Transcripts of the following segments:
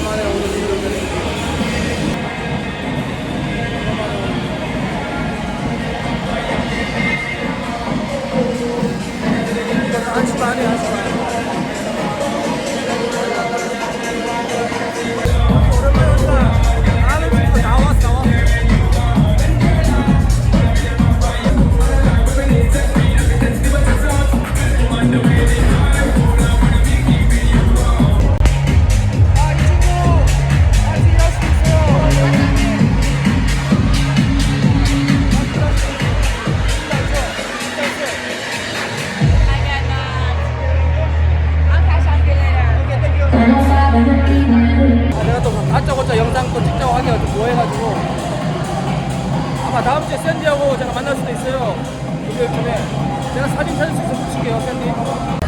만에 오는 하기가 좀 뭐해가지고. 아마 다음 주에 샌디하고 제가 만날 수도 있어요. 금요일쯤에. 제가 사진 찾을 수 있으면 붙일게요 샌디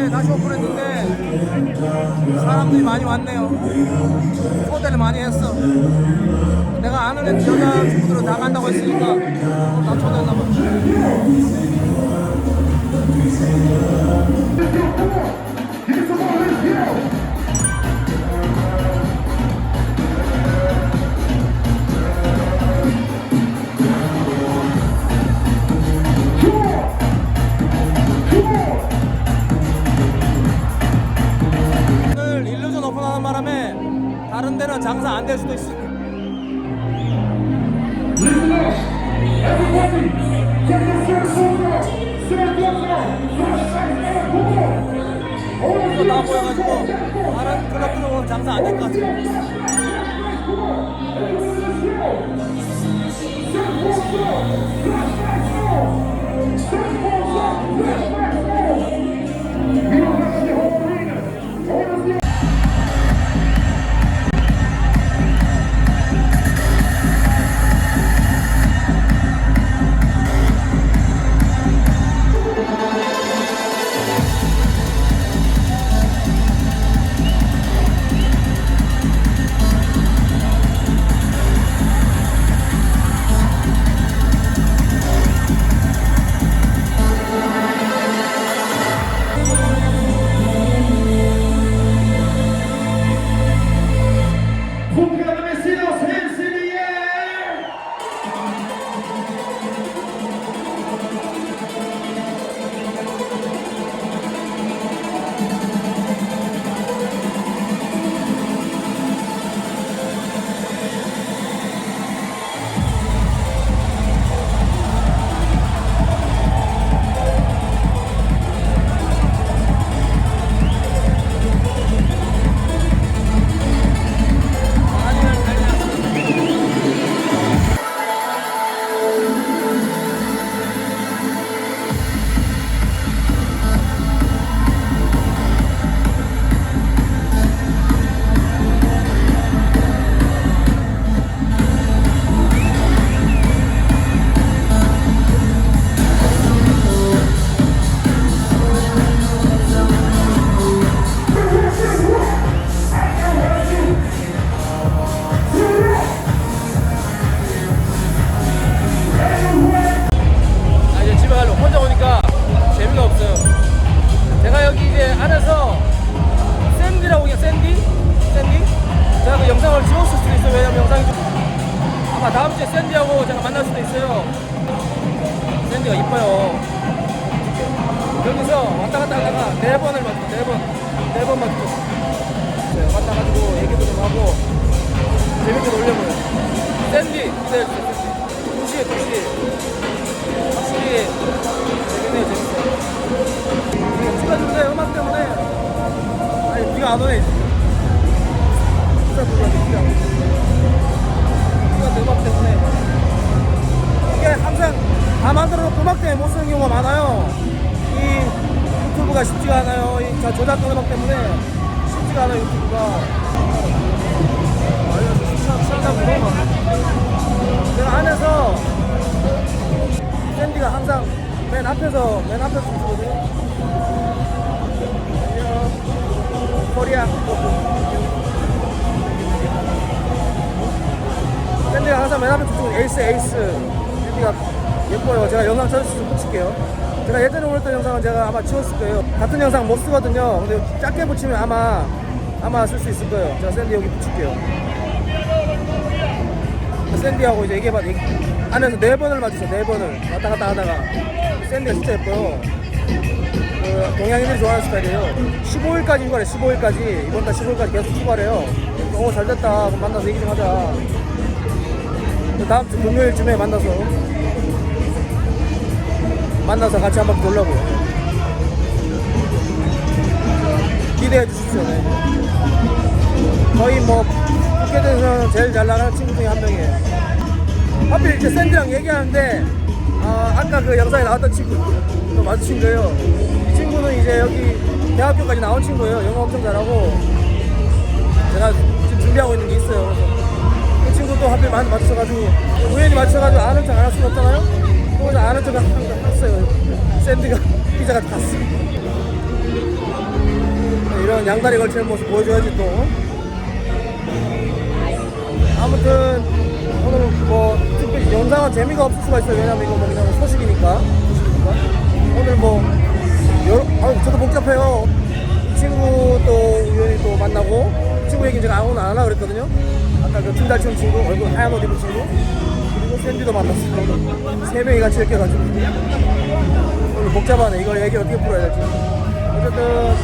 1년 반 만에 다시 오픈했는데 사람들이 많이 왔네요. 초대를 많이 했어. 내가 아는 애 여자 친구들은 다 간다고 했으니까 다 초대했나 봐. 나오는 바람에 다른 데는 장사 안 될 수도 있어요. 다 모여가지고 다른 클럽들은 장사 안 될 것 같아요. 안에서 샌디라고 그냥 샌디? 샌디? 제가 그 영상을 찍었을 수도 있어요. 왜냐면 영상이 좀 아마 다음 주에 샌디하고 제가 만날 수도 있어요. 샌디가 이뻐요. 여기서 왔다 갔다 하다가 네 번을 맞죠. 네 번. 네 번. 네, 왔다 가지고 얘기도 좀 하고 재밌게 놀려고요. 샌디 기대해주세요. 도시에 도시. 확실히. 찍어주세요. 음악 때문에. 아니 비가 안 오네. 진짜 오네. 비가. 비가 음악 때문에. 이게 항상 다 만들어 놓고 음악 때문에 못 쓰는 경우가 많아요. 이 유튜브가 쉽지가 않아요. 이 자- 저작권 음악 때문에 쉽지가 않아요, 유튜브가. 무서워. 내가 안에서 샌디가 항상 맨 앞에서, 맨 앞에서 주거든요. 코리아. 샌디가 항상 맨 앞에 주고 에이스, 에이스. 샌디가 예뻐요. 제가 영상 전수 좀 붙일게요. 제가 예전에 올렸던 영상은 제가 아마 지웠을 거예요. 같은 영상 못 쓰거든요. 근데 작게 붙이면 아마 아마 쓸 수 있을 거예요. 제가 샌디 여기 붙일게요. 샌디하고 이제 얘기해봐. 얘기- 안에서 네 번을 맞으세요. 네 번을 왔다 갔다 하다가 샌디가 진짜 예뻐요. 그 동양인들이 좋아하는 스타일이에요. 15일까지 휴가래. 15일까지 이번 달 15일까지 계속 휴가래요. 어 잘됐다. 그럼 만나서 얘기 좀 하자. 그 다음 주 금요일쯤에 만나서 만나서 같이 한번 놀라고요. 기대해 주십시오. 네. 거의 뭐 푸켓에서는 제일 잘 나가는 친구 중에 한 명이에요. 하필 이제 샌디랑 얘기하는데 아, 아까 그 영상에 나왔던 친구 또 마주친 거예요. 이 친구는 이제 여기 대학교까지 나온 친구예요. 영어 엄청 잘하고 제가 지금 준비하고 있는 게 있어요. 그래서 그 친구도 하필 마- 맞춰가지고 우연히 맞춰가지고 아는 척 안 할 수는 없잖아요. 그래서 아는 척 했어요. 샌디가 피자가 탔어. 이런 양다리 걸치는 모습 보여줘야지 또. 아무튼 오늘 뭐 특별히 영상은 재미가 없을 수가 있어요. 왜냐면 이거 뭐 그냥 소식이니까. 하려고 그랬거든요. 아까 그 춤달춘 친구 얼굴 하얀 옷 입은 친구 그리고 샌디도 만났어요. 세 명이 같이 이렇게 가지고 오늘 복잡하네. 이걸 얘기 어떻게 풀어야 될지. 어쨌든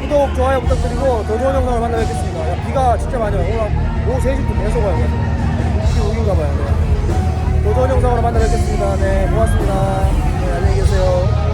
구독, 좋아요 부탁드리고 더 좋은 영상을 만나 뵙겠습니다. 야, 비가 진짜 많이 와요. 오늘 오후 3시부터 계속 와요. 이게 우긴가 봐요. 네. 더 좋은 영상으로 만나 뵙겠습니다. 네, 고맙습니다. 네, 안녕히 계세요.